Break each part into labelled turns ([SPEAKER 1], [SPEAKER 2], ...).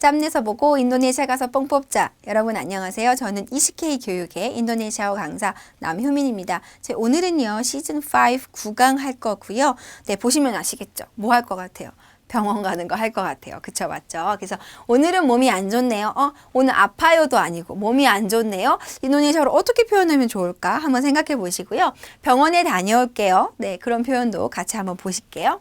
[SPEAKER 1] 짬내서 보고 인도네시아 가서 뽕 뽑자. 여러분 안녕하세요. 저는 ECK 교육의 인도네시아어 강사 남효민입니다. 제 오늘은요 시즌 5 9강 할 거고요. 네 보시면 아시겠죠? 뭐 할 것 같아요? 병원 가는 거 할 것 같아요. 그쵸, 맞죠? 그래서 오늘은 몸이 안 좋네요. 어, 오늘 아파요도 아니고 몸이 안 좋네요. 인도네시아로 어떻게 표현하면 좋을까? 한번 생각해 보시고요. 병원에 다녀올게요. 네, 그런 표현도 같이 한번 보실게요.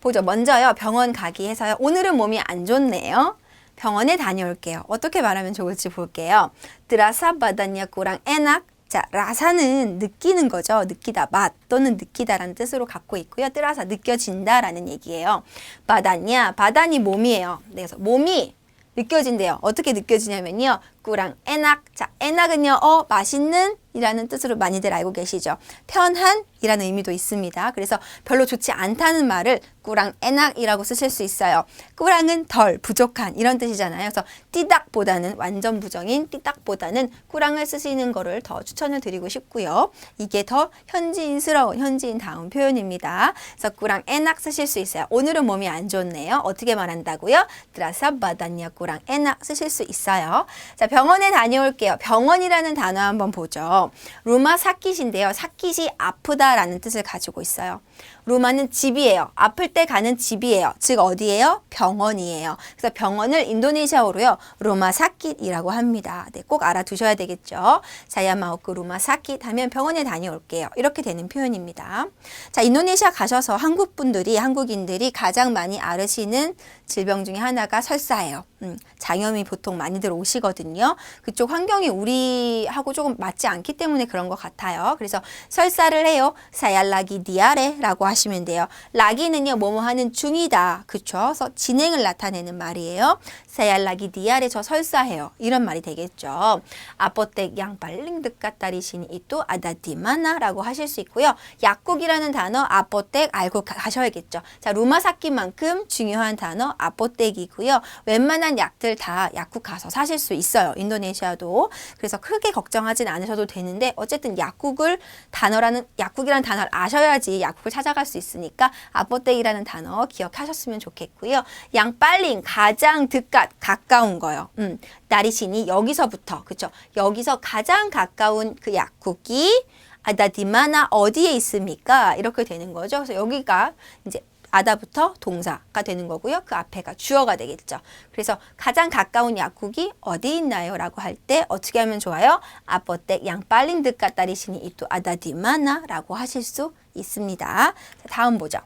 [SPEAKER 1] 보죠. 먼저요, 병원 가기 해서요. 오늘은 몸이 안 좋네요. 병원에 다녀올게요. 어떻게 말하면 좋을지 볼게요. 드라사 바다냐 꾸랑 에낙 자, 라사는 느끼는 거죠. 느끼다, 맛 또는 느끼다라는 뜻으로 갖고 있고요. 뜨라사 느껴진다라는 얘기예요. 바다냐, 바다니 몸이에요. 네, 그래서 몸이 느껴진대요. 어떻게 느껴지냐면요. 꾸랑 에낙. 자, 에낙은요. 어, 맛있는 이라는 뜻으로 많이들 알고 계시죠. 편한이라는 의미도 있습니다. 그래서 별로 좋지 않다는 말을 꾸랑 에낙이라고 쓰실 수 있어요. 꾸랑은 덜, 부족한 이런 뜻이잖아요. 그래서 띠닥보다는 완전 부정인 띠닥보다는 꾸랑을 쓰시는 거를 더 추천을 드리고 싶고요. 이게 더 현지인스러운 현지인 다운 표현입니다. 그래서 꾸랑 에낙 쓰실 수 있어요. 오늘은 몸이 안 좋네요. 어떻게 말한다고요? 드라사 바다냐 꾸랑 에낙 쓰실 수 있어요. 자, 병원에 다녀올게요. 병원이라는 단어 한번 보죠. 루마 사킷인데요. 사킷이 아프다라는 뜻을 가지고 있어요. 루마는 집이에요. 아플 때 가는 집이에요. 즉 어디예요? 병원이에요. 그래서 병원을 인도네시아어로요. 루마 사킷이라고 합니다. 네, 꼭 알아두셔야 되겠죠. 자야마오크 루마 사킷 하면 병원에 다녀올게요. 이렇게 되는 표현입니다. 자, 인도네시아 가셔서 한국 분들이 한국인들이 가장 많이 앓으시는 질병 중에 하나가 설사예요. 음, 장염이 보통 많이들 오시거든요. 그쪽 환경이 우리하고 조금 맞지 않기 때문에 그런 것 같아요. 그래서 설사를 해요. 사얄라기 디아레라 고 하시면 돼요. 라기는요, 뭐뭐 하는 중이다. 그쵸? 그래서 진행을 나타내는 말이에요. 사얄라기 디아레 저 설사해요. 이런 말이 되겠죠. 아포텍 양빨링 득까따리시니 이또 아다디마나 라고 하실 수 있고요. 약국이라는 단어 아포텍 알고 가셔야겠죠. 자, 루마사키만큼 중요한 단어 아포텍이고요. 웬만한 약들 다 약국 가서 사실 수 있어요. 인도네시아도. 그래서 크게 걱정하진 않으셔도 되는데 어쨌든 약국을 단어라는 약국이라는 단어를 아셔야지 약국을 찾 아갈 수 있으니까 아포텍이라는 단어 기억하셨으면 좋겠고요. 양빨링 가장 득갓 가까운 거요. 음, 나리신이 여기서부터 그쵸? 여기서 가장 가까운 그 약국이 아다디마나 어디에 있습니까? 이렇게 되는 거죠. 그래서 여기가 이제 아다부터 동사가 되는 거고요. 그 앞에가 주어가 되겠죠. 그래서 가장 가까운 약국이 어디 있나요? 라고 할 때 어떻게 하면 좋아요? 아뽀떼 양빨린 듯까따리시니 이또 아다디마나 라고 하실 수 있습니다. 다음 보죠.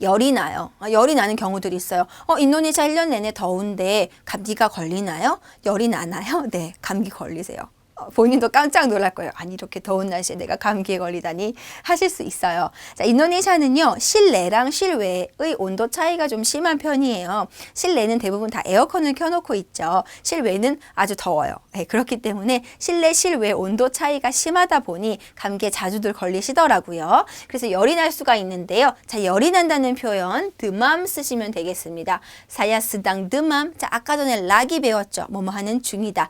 [SPEAKER 1] 열이 나요. 아, 열이 나는 경우들이 있어요. 어, 인도네시아 1년 내내 더운데 감기가 걸리나요? 열이 나나요? 네, 감기 걸리세요. 어, 본인도 깜짝 놀랄 거예요. 아니 이렇게 더운 날씨에 내가 감기에 걸리다니 하실 수 있어요. 자, 인도네시아는요. 실내랑 실외의 온도 차이가 좀 심한 편이에요. 실내는 대부분 다 에어컨을 켜놓고 있죠. 실외는 아주 더워요. 네, 그렇기 때문에 실내 실외 온도 차이가 심하다 보니 감기에 자주들 걸리시더라고요. 그래서 열이 날 수가 있는데요. 자, 열이 난다는 표현 드맘 쓰시면 되겠습니다. 사야스당 드맘. 자, 아까 전에 락이 배웠죠. 뭐뭐 하는 중이다.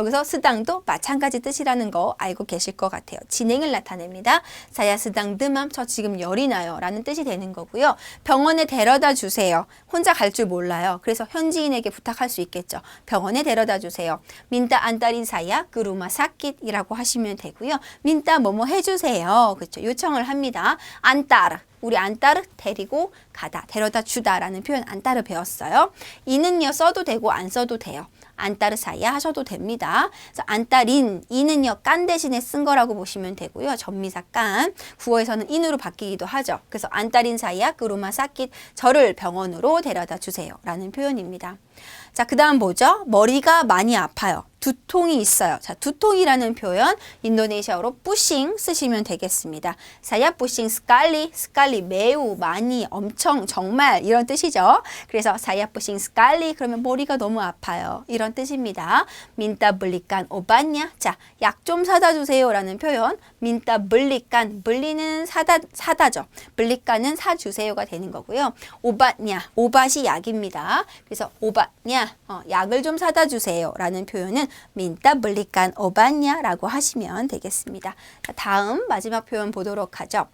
[SPEAKER 1] 여기서 스당도 마찬가지 뜻이라는 거 알고 계실 것 같아요. 진행을 나타냅니다. 사야 스당 드맘 저 지금 열이 나요 라는 뜻이 되는 거고요. 병원에 데려다 주세요. 혼자 갈 줄 몰라요. 그래서 현지인에게 부탁할 수 있겠죠. 병원에 데려다 주세요. 민따 안따린 사야 그루마 사킷이라고 하시면 되고요. 민따 뭐뭐 해주세요. 그렇죠. 요청을 합니다. 안따르 우리 안따르 데리고 가다 데려다 주다라는 표현 안따르 배웠어요. 이는요 써도 되고 안 써도 돼요. 안따르 사이야 하셔도 됩니다. 그래서 안따린 이는요 깐 대신에 쓴 거라고 보시면 되고요. 전미사 깐 구어에서는 인으로 바뀌기도 하죠. 그래서 안따린 사이야 그루마 사킷 저를 병원으로 데려다 주세요라는 표현입니다. 자, 그 다음 뭐죠? 머리가 많이 아파요. 두통이 있어요. 자, 두통이라는 표현 인도네시아어로 뿌싱 쓰시면 되겠습니다. 사야 뿌싱 스칼리, 스칼리 매우 많이 엄청 정말 이런 뜻이죠. 그래서 사야 뿌싱 스칼리 그러면 머리가 너무 아파요. 이런 뜻입니다. 민따 블리깐 오바냐. 자, 약 좀 사다 주세요라는 표현. 민따 블리깐 블리는 사다 사다죠. 블리깐은 사 주세요가 되는 거고요. 오바냐. 오밭이 약입니다. 그래서 오바냐. 어, 약을 좀 사다 주세요라는 표현은 민따 블리깐 오바냐라고 하시면 되겠습니다. 다음 마지막 표현 보도록 하죠.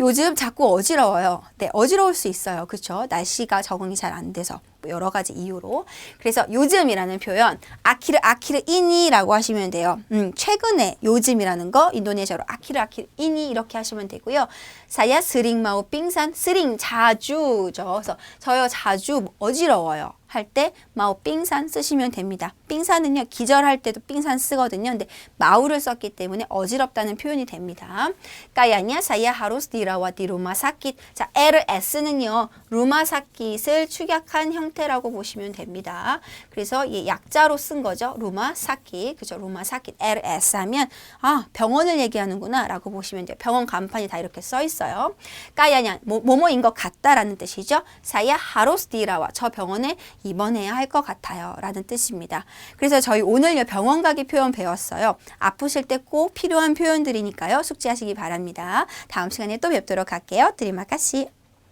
[SPEAKER 1] 요즘 자꾸 어지러워요. 네, 어지러울 수 있어요. 그렇죠? 날씨가 적응이 잘 안 돼서 뭐 여러 가지 이유로. 그래서 요즘이라는 표현 아키르 아키르 이니라고 하시면 돼요. 음, 최근에 요즘이라는 거 인도네시아로 아키르 아키르 이니 이렇게 하시면 되고요. 사야 스링 마오 빙산 스링 자주죠. 그래서 저요 자주 어지러워요. 할 때 마오 빙산 쓰시면 됩니다. 빙산은요 기절할 때도 빙산 쓰거든요. 근데 마우를 썼기 때문에 어지럽다는 표현이 됩니다. 까야냐 사야 하로스 디라와 디루마 사킷. 자, 에르 s는요 루마 사킷을 축약한 형태라고 보시면 됩니다. 그래서 이 약자로 쓴 거죠. 루마 사킷. 그죠? 루마 사킷. 에르 s 하면 아 병원을 얘기하는구나라고 보시면 돼요. 병원 간판이 다 이렇게 써 있어요. 까야냐 뭐, 뭐뭐인 것 같다라는 뜻이죠. 사야 하로스 디라와 저 병원에 입원해야 할 것 같아요. 라는 뜻입니다. 그래서 저희 오늘요 병원 가기 표현 배웠어요. 아프실 때 꼭 필요한 표현들이니까요. 숙지하시기 바랍니다. 다음 시간에 또 뵙도록 할게요. 드리마카시.